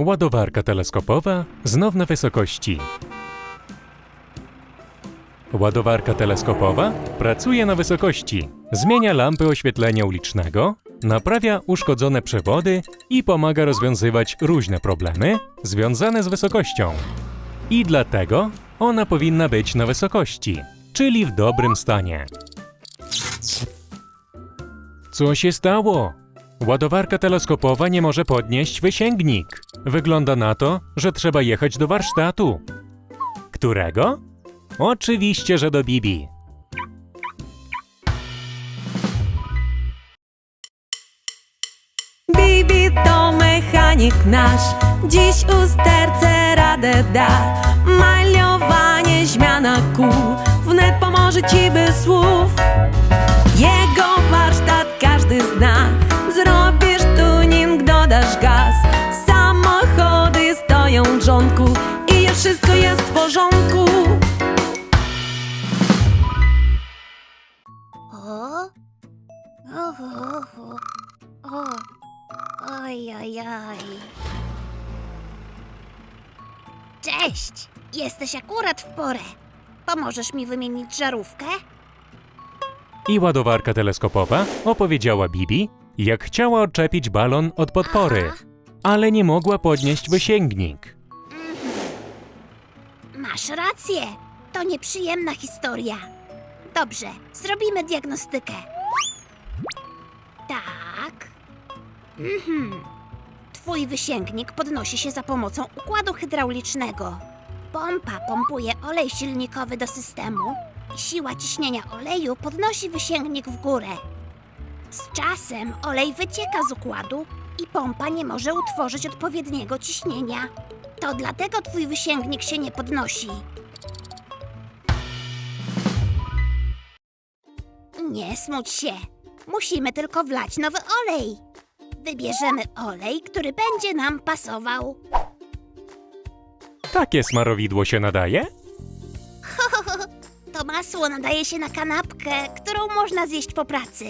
Ładowarka teleskopowa znów na wysokości. Ładowarka teleskopowa pracuje na wysokości. Zmienia lampy oświetlenia ulicznego, naprawia uszkodzone przewody i pomaga rozwiązywać różne problemy związane z wysokością. I dlatego ona powinna być na wysokości, czyli w dobrym stanie. Co się stało? Ładowarka teleskopowa nie może podnieść wysięgnik. Wygląda na to, że trzeba jechać do warsztatu. Którego? Oczywiście, że do Bibi. Bibi to mechanik nasz, dziś usterce radę da. Maliowanie, zmiana kół, wnet pomoże ci bez słów. Jego warsztat każdy zna, O. Oj, oj, oj. Cześć! Jesteś akurat w porę. Pomożesz mi wymienić żarówkę? I ładowarka teleskopowa opowiedziała Bibi, jak chciała odczepić balon od podpory, Aha. ale nie mogła podnieść wysięgnik. Masz rację. To nieprzyjemna historia. Dobrze, zrobimy diagnostykę. Tak. Mhm. Twój wysięgnik podnosi się za pomocą układu hydraulicznego. Pompa pompuje olej silnikowy do systemu i siła ciśnienia oleju podnosi wysięgnik w górę. Z czasem olej wycieka z układu i pompa nie może utworzyć odpowiedniego ciśnienia. To dlatego twój wysięgnik się nie podnosi. Nie smuć się. Musimy tylko wlać nowy olej. Wybierzemy olej, który będzie nam pasował. Takie smarowidło się nadaje? To masło nadaje się na kanapkę, którą można zjeść po pracy.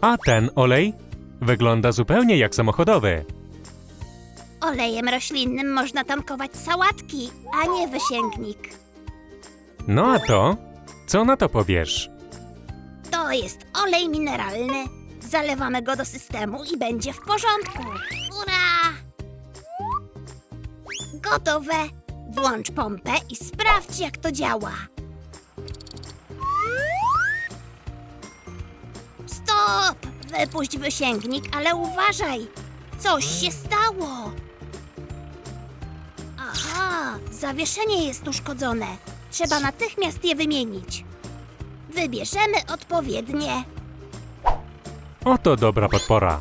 A ten olej wygląda zupełnie jak samochodowy. Olejem roślinnym można tankować sałatki, a nie wysięgnik. No a to? Co na to powiesz? To jest olej mineralny. Zalewamy go do systemu i będzie w porządku. Ura! Gotowe. Włącz pompę i sprawdź, jak to działa. Stop! Wypuść wysięgnik, ale uważaj! Coś się stało! Aha, zawieszenie jest uszkodzone. Trzeba natychmiast je wymienić. Wybierzemy odpowiednie. Oto dobra podpora.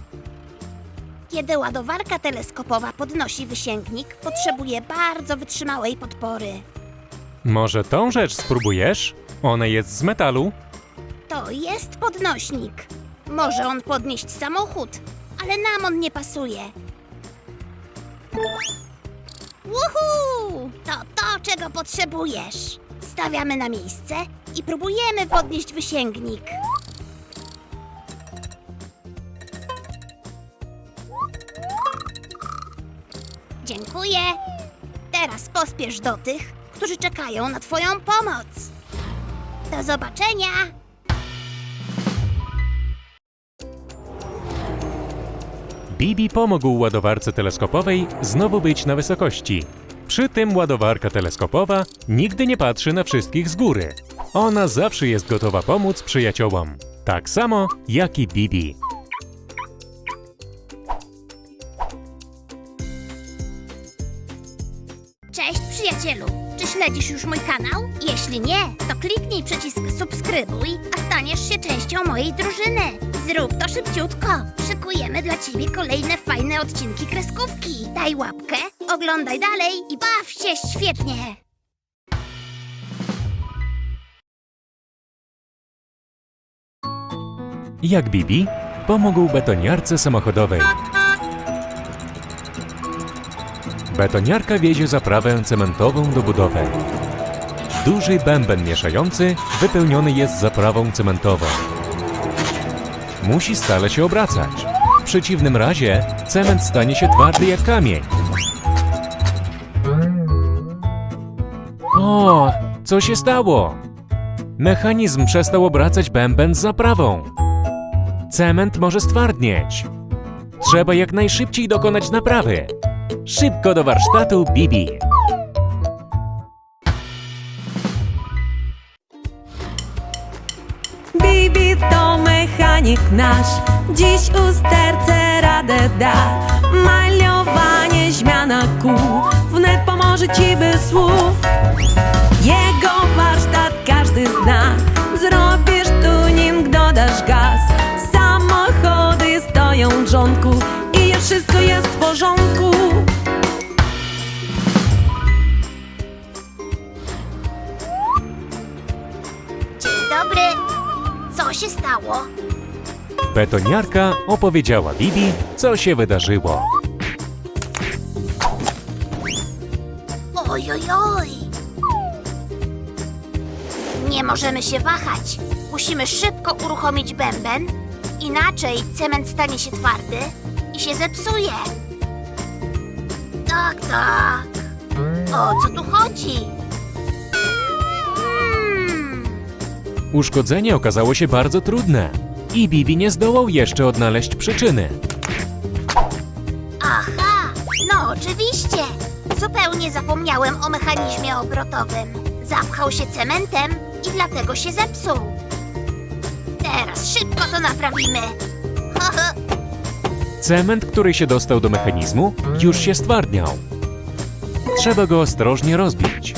Kiedy ładowarka teleskopowa podnosi wysięgnik, potrzebuje bardzo wytrzymałej podpory. Może tą rzecz spróbujesz? Ona jest z metalu. To jest podnośnik. Może on podnieść samochód, ale nam on nie pasuje. Uhu! To to, czego potrzebujesz. Stawiamy na miejsce i próbujemy podnieść wysięgnik. Dziękuję. Teraz pospiesz do tych, którzy czekają na Twoją pomoc. Do zobaczenia! Bibi pomógł ładowarce teleskopowej znowu być na wysokości. Przy tym ładowarka teleskopowa nigdy nie patrzy na wszystkich z góry. Ona zawsze jest gotowa pomóc przyjaciołom. Tak samo jak i Bibi. Cześć przyjacielu! Czy śledzisz już mój kanał? Jeśli nie, to kliknij przycisk subskrybuj, a staniesz się częścią mojej drużyny. Zrób to szybciutko. Szykujemy dla ciebie kolejne fajne odcinki kreskówki. Daj łapkę, oglądaj dalej i baw się świetnie! Jak Bibi pomógł betoniarce samochodowej. Betoniarka wiezie zaprawę cementową do budowy. Duży bęben mieszający wypełniony jest zaprawą cementową. Musi stale się obracać. przeciwnym razie cement stanie się twardy jak kamień. O, co się stało? Mechanizm przestał obracać bęben z zaprawą. Cement może stwardnieć. Trzeba jak najszybciej dokonać naprawy. Szybko do warsztatu Bibi. Bibi to mechanik nasz, dziś usterce radę da. Maliowanie, zmiana kół, wnet pomoże ci bez słów. Jego porządku. Dzień dobry. Co się stało? Betoniarka opowiedziała Bibi, co się wydarzyło. Oj, oj, oj. Nie możemy się wahać. Musimy szybko uruchomić bęben, inaczej cement stanie się twardy i się zepsuje. Tak, tak. O co tu chodzi? Hmm. Uszkodzenie okazało się bardzo trudne i Bibi nie zdołał jeszcze odnaleźć przyczyny. Aha, no oczywiście. Zupełnie zapomniałem o mechanizmie obrotowym. Zapchał się cementem i dlatego się zepsuł. Teraz szybko to naprawimy. Cement, który się dostał do mechanizmu, już się stwardniał. Trzeba go ostrożnie rozbić.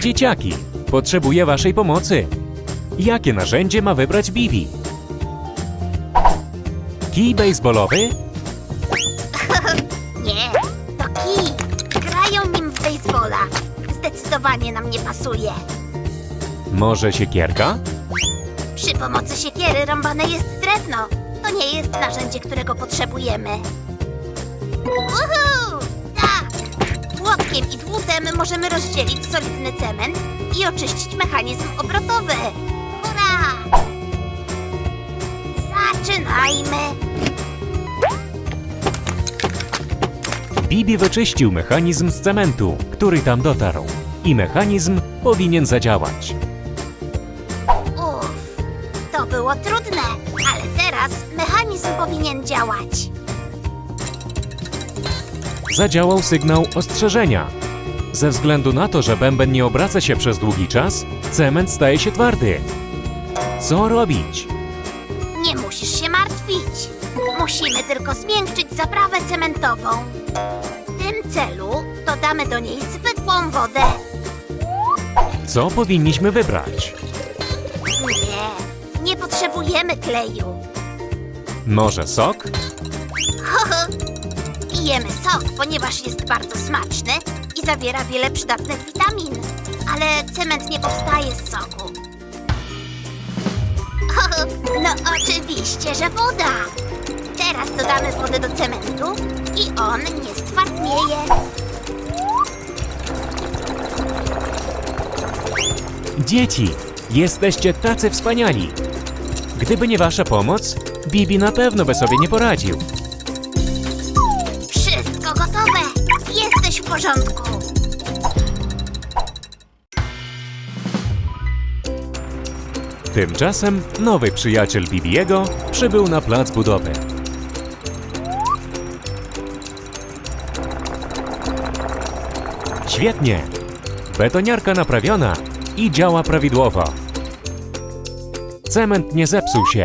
Dzieciaki, potrzebuję waszej pomocy. Jakie narzędzie ma wybrać Bibi? Kij baseballowy? Nie, to kij. Grają nim w baseballa. Zdecydowanie nam nie pasuje. Może siekierka? Przy pomocy siekiery rąbane jest drewno. To nie jest narzędzie, którego potrzebujemy. Uhu! Tak! Łotkiem i dłutem możemy rozdzielić solidny cement i oczyścić mechanizm obrotowy. Hurra! Zaczynajmy! Bibi wyczyścił mechanizm z cementu, który tam dotarł. I mechanizm powinien zadziałać. Mechanizm powinien działać. zadziałał sygnał ostrzeżenia. Ze względu na to, że bęben nie obraca się przez długi czas, cement staje się twardy. Co robić? Nie musisz się martwić. Musimy tylko zmiękczyć zaprawę cementową. W tym celu dodamy do niej zwykłą wodę. Co powinniśmy wybrać? Nie, nie potrzebujemy kleju. Może sok? Pijemy sok, ponieważ jest bardzo smaczny i zawiera wiele przydatnych witamin. Ale cement nie powstaje z soku. No oczywiście, że woda. Teraz dodamy wodę do cementu i on nie stwardnieje. Dzieci, jesteście tacy wspaniali. Gdyby nie wasza pomoc, Bibi na pewno by sobie nie poradził. Wszystko gotowe. Jesteś w porządku. Tymczasem nowy przyjaciel Bibiego przybył na plac budowy. Świetnie! Betoniarka naprawiona i działa prawidłowo. Cement nie zepsuł się,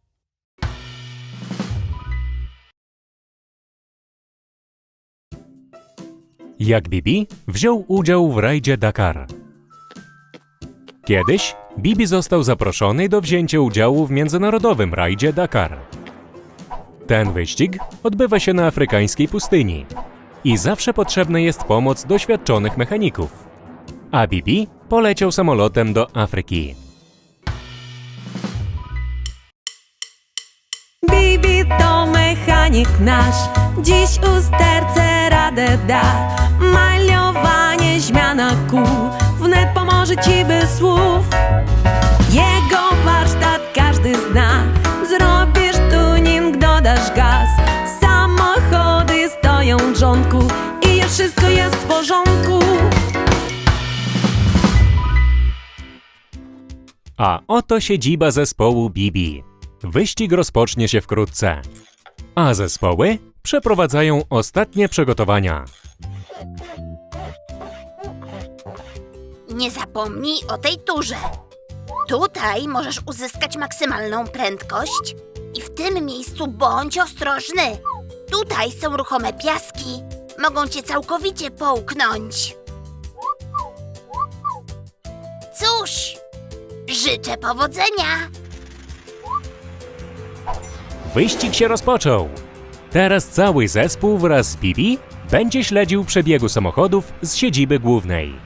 Jak Bibi wziął udział w rajdzie Dakar. Kiedyś Bibi został zaproszony do wzięcia udziału w międzynarodowym rajdzie Dakar. Ten wyścig odbywa się na afrykańskiej pustyni. i zawsze potrzebna jest pomoc doświadczonych mechaników. A Bibi poleciał samolotem do Afryki. Bibi to mechanik nasz, dziś usterce radę da. Maliowanie, zmiana kół, wnet pomoże ci bez słów. Jego warsztat każdy zna, zrobisz tuning, dodasz gaz. Samochody stoją w rządku i wszystko jest w porządku. A oto siedziba zespołu Bibi. Wyścig rozpocznie się wkrótce. A zespoły przeprowadzają ostatnie przygotowania. Nie zapomnij o tej turze. Tutaj możesz uzyskać maksymalną prędkość i w tym miejscu bądź ostrożny. Tutaj są ruchome piaski. Mogą cię całkowicie połknąć. Cóż, życzę powodzenia. Wyścig się rozpoczął. Teraz cały zespół wraz z Bibi będzie śledził przebiegu samochodów z siedziby głównej.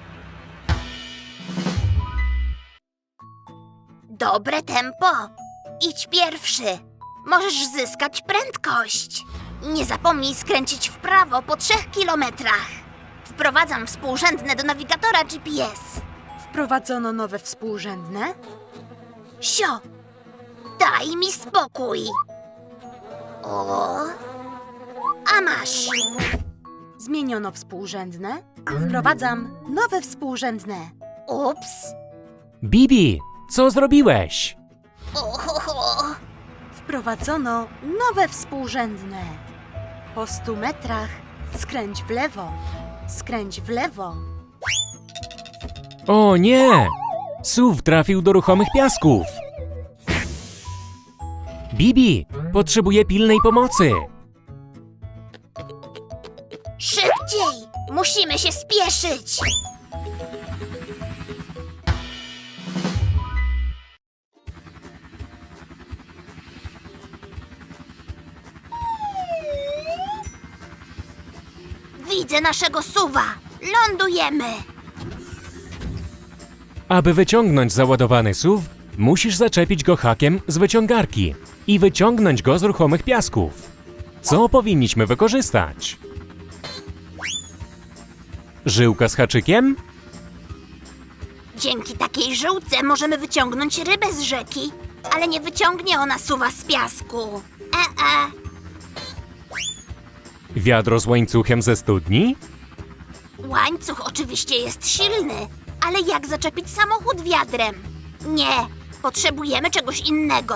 Dobre tempo. Idź pierwszy. Możesz zyskać prędkość. Nie zapomnij skręcić w prawo po trzech kilometrach. Wprowadzam współrzędne do nawigatora GPS. Wprowadzono nowe współrzędne? Sio, daj mi spokój. O, a masz. Zmieniono współrzędne? Wprowadzam nowe współrzędne. Ups. Bibi, co zrobiłeś? Ohoho. Wprowadzono nowe współrzędne. Po 100 metrach skręć w lewo, skręć w lewo. O nie! SUV trafił do ruchomych piasków. Bibi, potrzebuje pilnej pomocy. Szybciej! Musimy się spieszyć! Widzę naszego suwa! Lądujemy! Aby wyciągnąć załadowany SUV, musisz zaczepić go hakiem z wyciągarki i wyciągnąć go z ruchomych piasków. Co powinniśmy wykorzystać? Żyłka z haczykiem? Dzięki takiej żyłce możemy wyciągnąć rybę z rzeki, ale nie wyciągnie ona suwa z piasku. E, e. Wiadro z łańcuchem ze studni? Łańcuch oczywiście jest silny, ale jak zaczepić samochód wiadrem? Nie, potrzebujemy czegoś innego.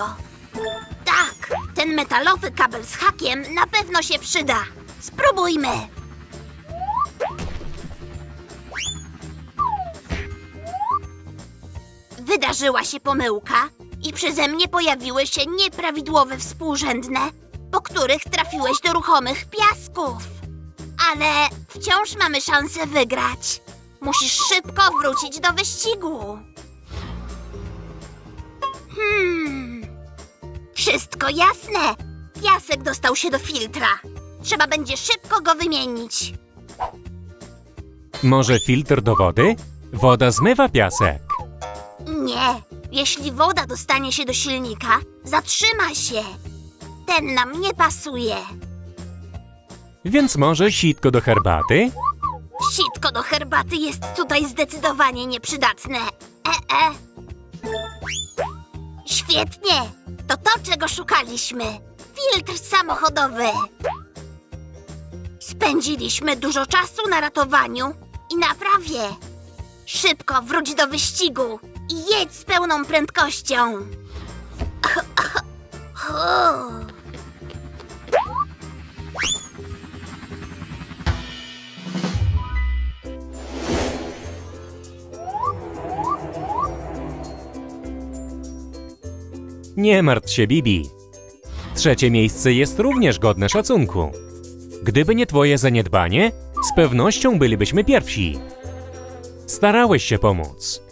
Ten metalowy kabel z hakiem na pewno się przyda. Spróbujmy. Wydarzyła się pomyłka i przeze mnie pojawiły się nieprawidłowe współrzędne, po których trafiłeś do ruchomych piasków. Ale wciąż mamy szansę wygrać. Musisz szybko wrócić do wyścigu. Wszystko jasne. Piasek dostał się do filtra. Trzeba będzie szybko go wymienić. Może filtr do wody? Woda zmywa piasek. Nie. Jeśli woda dostanie się do silnika, zatrzyma się. Ten nam nie pasuje. Więc może sitko do herbaty? Sitko do herbaty jest tutaj zdecydowanie nieprzydatne. E, e. Świetnie! To to, czego szukaliśmy. Filtr samochodowy. Spędziliśmy dużo czasu na ratowaniu i naprawie. Szybko wróć do wyścigu i jedź z pełną prędkością. Nie martw się, Bibi. Trzecie miejsce jest również godne szacunku. Gdyby nie twoje zaniedbanie, z pewnością bylibyśmy pierwsi. Starałeś się pomóc,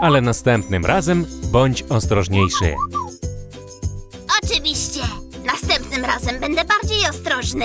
ale następnym razem bądź ostrożniejszy. Oczywiście. Następnym razem będę bardziej ostrożny.